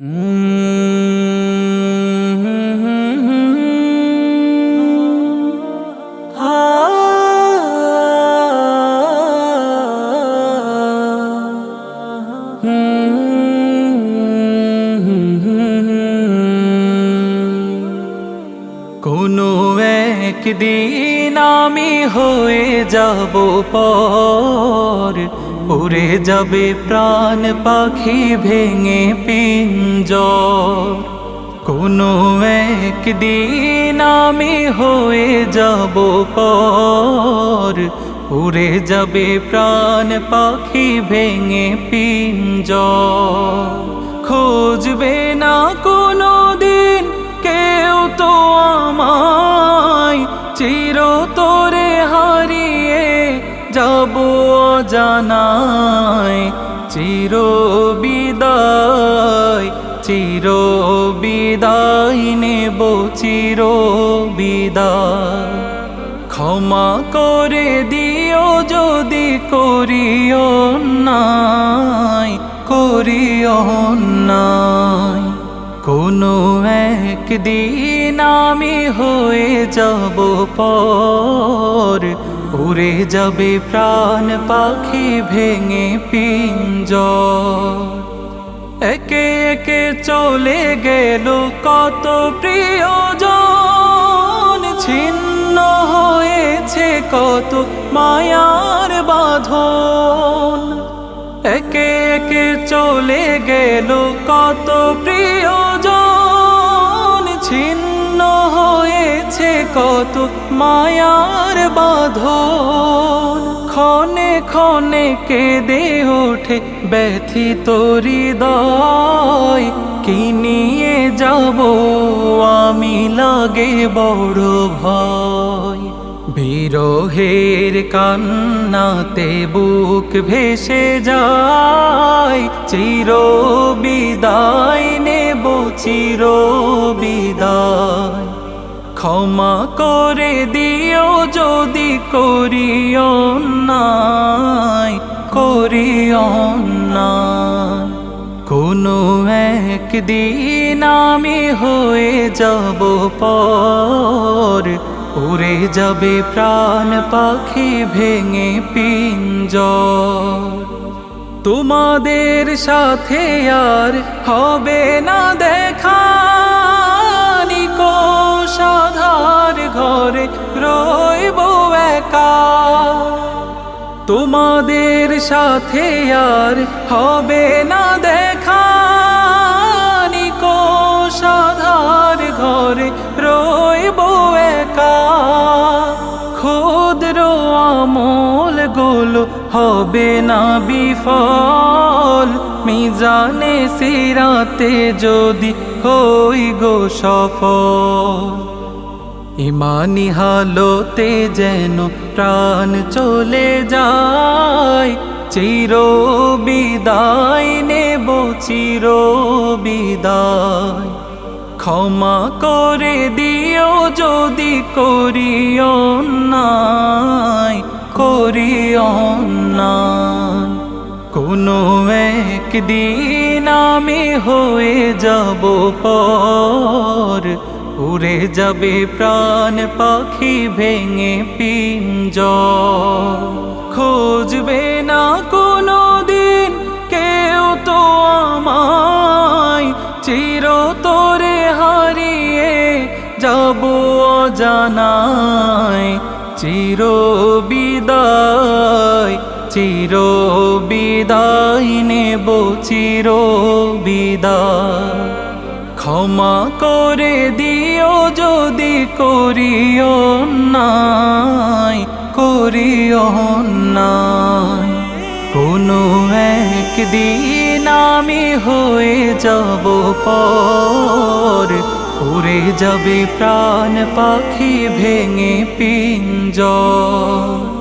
কোনো একদিন আমি হয়ে যাব পর উড়ে যাবে প্রাণ পাখি ভেঙে পিঞ্জর। কোনো একদিন আমি হয়ে যাব পর। উড়ে যাবে প্রাণ পাখি ভেঙে পিঞ্জর। খুঁজবে না কোনো দিন কেউ তো আমায়। চির তোরে হারিয়ে যাব জানায় চির বিদায় চির বিদায় নেব চির বিদায় ক্ষমা করে দিও যদি করিও নাই করিও নাই। কোনো একদিন আমি হয়ে যাব পর উড়ে যাবে প্রাণ পাখি ভেঙে পিঞ্জর। একে একে চলে গেল কত প্রিয়জন। ছিন্ন হয়েছে কত মায়ার বাঁধন। একে একে চলে গেল কত প্রিয়জন। কত মায়ার বাঁধন। ক্ষণে ক্ষণে কেঁদে ওঠে ব্যথিত হৃদয়। কি নিয়ে যাব আমি লাগে বড় ভয়। বিরহের কান্নাতে বুক ভেসে যায়। চির বিদায় নেব চির বিদায় ক্ষমা করে দিও যদি করিও নাই করিও নাই। কোনো একদিন আমি হয়ে যাব পর, উড়ে যাবে প্রাণ পাখি ভেঙে পিঞ্জর। তোমাদের সাথে আর হবে না দেখা রইব তোমাদের সাথে আর হবে না দেখা। সাধার ঘরে রইব একা। ক্ষুদ্র আমলগুলো হবে না বিফল। মিজানে সিরাতে যদি হই গো সফল। ইমানি হালোতে যেন প্রাণ চলে যায় চির বিদায় নেব চির বিদায় ক্ষমা করে দিও যদি করিও নাই করিও নাই। কোনো একদিন আমি হয়ে যাব পর উড়ে যাবে প্রাণ পাখি ভেঙে পিঞ্জ খুঁজবে না কোনো দিন কেউ তো আমায়। চিরতরে হারিয়ে যাব জানায় চির বিদায় চির বিদায় নেব চির বিদায় ক্ষমা করে দিও যদি করিও নাই করিও নাই। কোনো একদিন আমি হয়ে যাব পর, উড়ে যাবে প্রাণ পাখি ভেঙে পিঞ্জর।